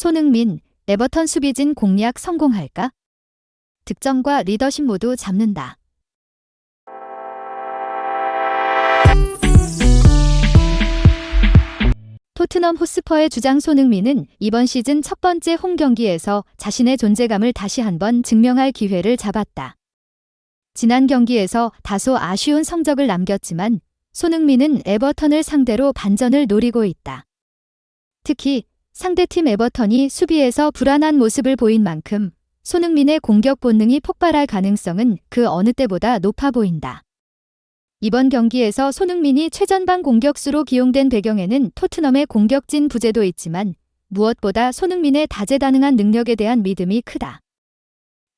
손흥민, 에버턴 수비진 공략 성공할까? 득점과 리더십 모두 잡는다. 토트넘 호스퍼의 주장 손흥민은 이번 시즌 첫 번째 홈 경기에서 자신의 존재감을 다시 한번 증명할 기회를 잡았다. 지난 경기에서 다소 아쉬운 성적을 남겼지만 손흥민은 에버턴을 상대로 반전을 노리고 있다. 특히 상대팀 에버턴이 수비에서 불안한 모습을 보인 만큼 손흥민의 공격 본능이 폭발할 가능성은 그 어느 때보다 높아 보인다. 이번 경기에서 손흥민이 최전방 공격수로 기용된 배경에는 토트넘의 공격진 부재도 있지만 무엇보다 손흥민의 다재다능한 능력에 대한 믿음이 크다.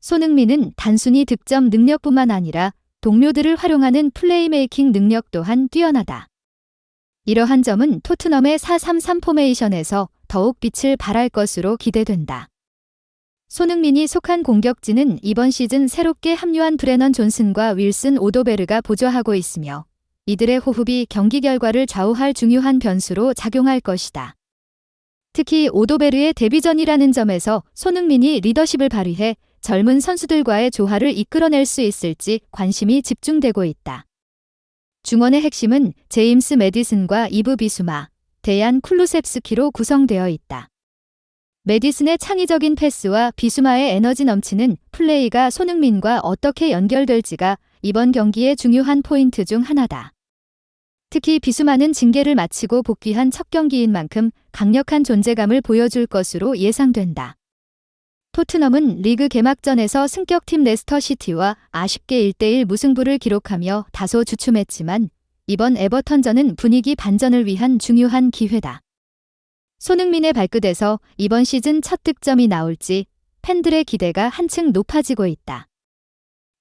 손흥민은 단순히 득점 능력뿐만 아니라 동료들을 활용하는 플레이메이킹 능력 또한 뛰어나다. 이러한 점은 토트넘의 4-3-3 포메이션에서 더욱 빛을 발할 것으로 기대된다. 손흥민이 속한 공격진은 이번 시즌 새롭게 합류한 브레넌 존슨과 윌슨 오도베르가 보조하고 있으며 이들의 호흡이 경기 결과를 좌우할 중요한 변수로 작용할 것이다. 특히 오도베르의 데뷔전이라는 점에서 손흥민이 리더십을 발휘해 젊은 선수들과의 조화를 이끌어낼 수 있을지 관심이 집중되고 있다. 중원의 핵심은 제임스 메디슨과 이브 비수마, 데얀 쿨루셉스키로 구성되어 있다. 메디슨의 창의적인 패스와 비수마의 에너지 넘치는 플레이가 손흥민과 어떻게 연결될지가 이번 경기의 중요한 포인트 중 하나다. 특히 비수마는 징계를 마치고 복귀한 첫 경기인 만큼 강력한 존재감을 보여줄 것으로 예상된다. 토트넘은 리그 개막전에서 승격팀 레스터시티와 아쉽게 1대1 무승부를 기록하며 다소 주춤했지만 이번 에버턴전은 분위기 반전을 위한 중요한 기회다. 손흥민의 발끝에서 이번 시즌 첫 득점이 나올지 팬들의 기대가 한층 높아지고 있다.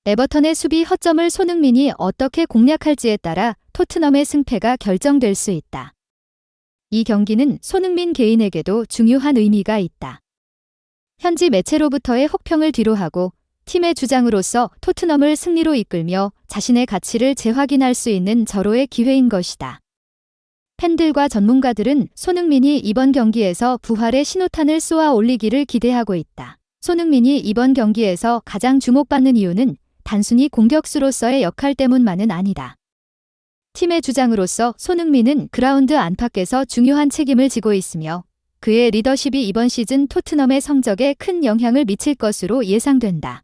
에버턴의 수비 허점을 손흥민이 어떻게 공략할지에 따라 토트넘의 승패가 결정될 수 있다. 이 경기는 손흥민 개인에게도 중요한 의미가 있다. 현지 매체로부터의 혹평을 뒤로하고 팀의 주장으로서 토트넘을 승리로 이끌며 자신의 가치를 재확인할 수 있는 절호의 기회인 것이다. 팬들과 전문가들은 손흥민이 이번 경기에서 부활의 신호탄을 쏘아 올리기를 기대하고 있다. 손흥민이 이번 경기에서 가장 주목받는 이유는 단순히 공격수로서의 역할 때문만은 아니다. 팀의 주장으로서 손흥민은 그라운드 안팎에서 중요한 책임을 지고 있으며 그의 리더십이 이번 시즌 토트넘의 성적에 큰 영향을 미칠 것으로 예상된다.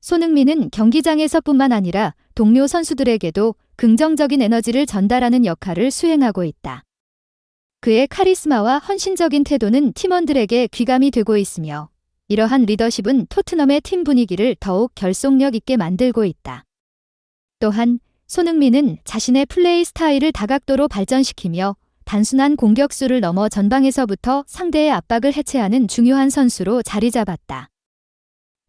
손흥민은 경기장에서뿐만 아니라 동료 선수들에게도 긍정적인 에너지를 전달하는 역할을 수행하고 있다. 그의 카리스마와 헌신적인 태도는 팀원들에게 귀감이 되고 있으며 이러한 리더십은 토트넘의 팀 분위기를 더욱 결속력 있게 만들고 있다. 또한 손흥민은 자신의 플레이 스타일을 다각도로 발전시키며 단순한 공격수를 넘어 전방에서부터 상대의 압박을 해체하는 중요한 선수로 자리 잡았다.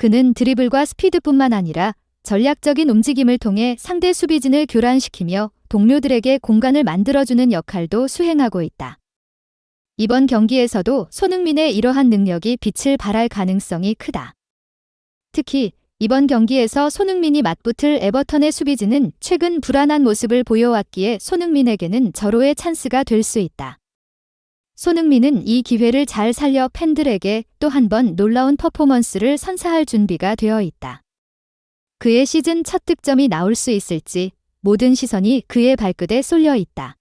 그는 드리블과 스피드뿐만 아니라 전략적인 움직임을 통해 상대 수비진을 교란시키며 동료들에게 공간을 만들어주는 역할도 수행하고 있다. 이번 경기에서도 손흥민의 이러한 능력이 빛을 발할 가능성이 크다. 특히 이번 경기에서 손흥민이 맞붙을 에버턴의 수비진은 최근 불안한 모습을 보여왔기에 손흥민에게는 절호의 찬스가 될 수 있다. 손흥민은 이 기회를 잘 살려 팬들에게 또 한 번 놀라운 퍼포먼스를 선사할 준비가 되어 있다. 그의 시즌 첫 득점이 나올 수 있을지 모든 시선이 그의 발끝에 쏠려 있다.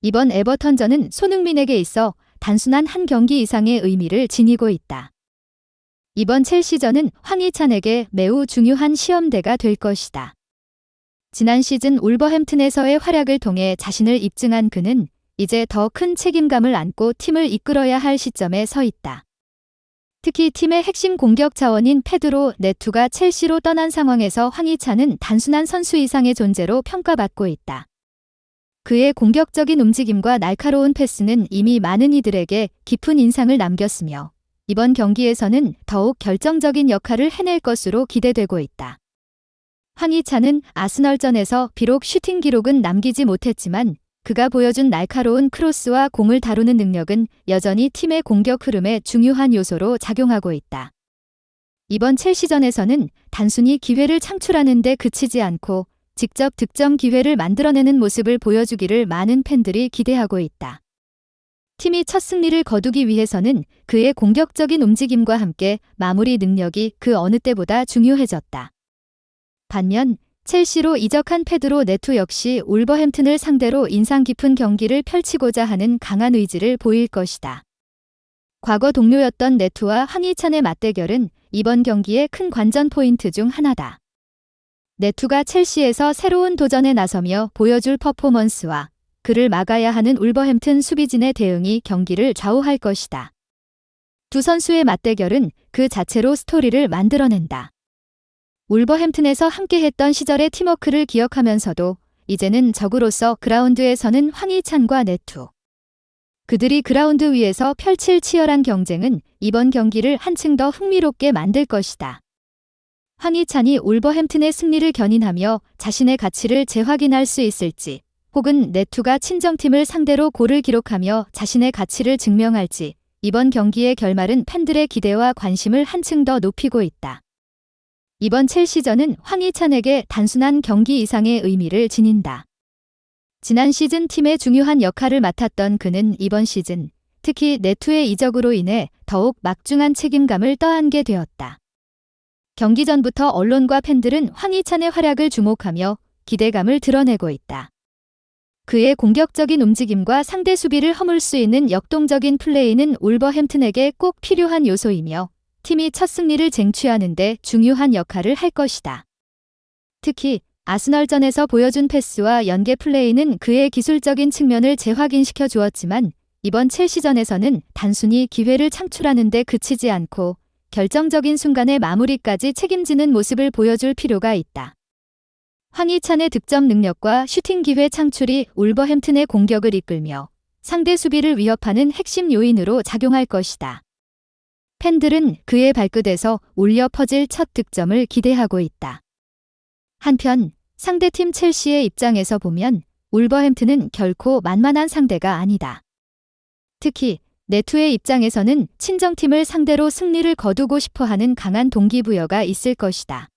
이번 에버턴전은 손흥민에게 있어 단순한 한 경기 이상의 의미를 지니고 있다. 이번 첼시전은 황희찬에게 매우 중요한 시험대가 될 것이다. 지난 시즌 울버햄튼에서의 활약을 통해 자신을 입증한 그는 이제 더 큰 책임감을 안고 팀을 이끌어야 할 시점에 서 있다. 특히 팀의 핵심 공격 자원인 페드로 네투가 첼시로 떠난 상황에서 황희찬은 단순한 선수 이상의 존재로 평가받고 있다. 그의 공격적인 움직임과 날카로운 패스는 이미 많은 이들에게 깊은 인상을 남겼으며 이번 경기에서는 더욱 결정적인 역할을 해낼 것으로 기대되고 있다. 황희찬은 아스널전에서 비록 슈팅 기록은 남기지 못했지만 그가 보여준 날카로운 크로스와 공을 다루는 능력은 여전히 팀의 공격 흐름에 중요한 요소로 작용하고 있다. 이번 첼시전에서는 단순히 기회를 창출하는 데 그치지 않고 직접 득점 기회를 만들어내는 모습을 보여주기를 많은 팬들이 기대하고 있다. 팀이 첫 승리를 거두기 위해서는 그의 공격적인 움직임과 함께 마무리 능력이 그 어느 때보다 중요해졌다. 반면 첼시로 이적한 페드로 네투 역시 울버햄튼을 상대로 인상 깊은 경기를 펼치고자 하는 강한 의지를 보일 것이다. 과거 동료였던 네투와 황희찬의 맞대결은 이번 경기의 큰 관전 포인트 중 하나다. 네투가 첼시에서 새로운 도전에 나서며 보여줄 퍼포먼스와 그를 막아야 하는 울버햄튼 수비진의 대응이 경기를 좌우할 것이다. 두 선수의 맞대결은 그 자체로 스토리를 만들어낸다. 울버햄튼에서 함께했던 시절의 팀워크를 기억하면서도 이제는 적으로서 그라운드에서는 황희찬과 네투. 그들이 그라운드 위에서 펼칠 치열한 경쟁은 이번 경기를 한층 더 흥미롭게 만들 것이다. 황희찬이 울버햄튼의 승리를 견인하며 자신의 가치를 재확인할 수 있을지, 혹은 네투가 친정팀을 상대로 골을 기록하며 자신의 가치를 증명할지, 이번 경기의 결말은 팬들의 기대와 관심을 한층 더 높이고 있다. 이번 첼시전은 황희찬에게 단순한 경기 이상의 의미를 지닌다. 지난 시즌 팀의 중요한 역할을 맡았던 그는 이번 시즌, 특히 네투의 이적으로 인해 더욱 막중한 책임감을 떠안게 되었다. 경기 전부터 언론과 팬들은 황희찬의 활약을 주목하며 기대감을 드러내고 있다. 그의 공격적인 움직임과 상대 수비를 허물 수 있는 역동적인 플레이는 울버햄튼에게 꼭 필요한 요소이며 팀이 첫 승리를 쟁취하는데 중요한 역할을 할 것이다. 특히 아스널전에서 보여준 패스와 연계 플레이는 그의 기술적인 측면을 재확인시켜 주었지만 이번 첼시전에서는 단순히 기회를 창출하는 데 그치지 않고 결정적인 순간의 마무리까지 책임지는 모습을 보여줄 필요가 있다. 황희찬의 득점 능력과 슈팅 기회 창출이 울버햄튼의 공격을 이끌며 상대 수비를 위협하는 핵심 요인으로 작용할 것이다. 팬들은 그의 발끝에서 울려 퍼질 첫 득점을 기대하고 있다. 한편 상대팀 첼시의 입장에서 보면 울버햄튼은 결코 만만한 상대가 아니다. 특히 네투의 입장에서는 친정팀을 상대로 승리를 거두고 싶어 하는 강한 동기부여가 있을 것이다.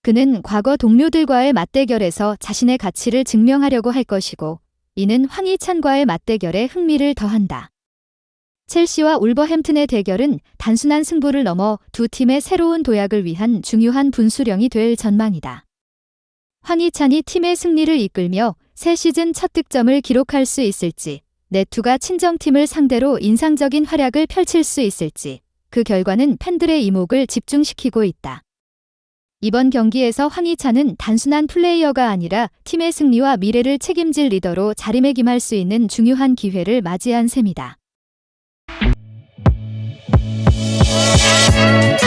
그는 과거 동료들과의 맞대결에서 자신의 가치를 증명하려고 할 것이고, 이는 황희찬과의 맞대결에 흥미를 더한다. 첼시와 울버햄튼의 대결은 단순한 승부를 넘어 두 팀의 새로운 도약을 위한 중요한 분수령이 될 전망이다. 황희찬이 팀의 승리를 이끌며 새 시즌 첫 득점을 기록할 수 있을지, 네투가 친정팀을 상대로 인상적인 활약을 펼칠 수 있을지, 그 결과는 팬들의 이목을 집중시키고 있다. 이번 경기에서 황희찬은 단순한 플레이어가 아니라 팀의 승리와 미래를 책임질 리더로 자리매김할 수 있는 중요한 기회를 맞이한 셈이다. We'll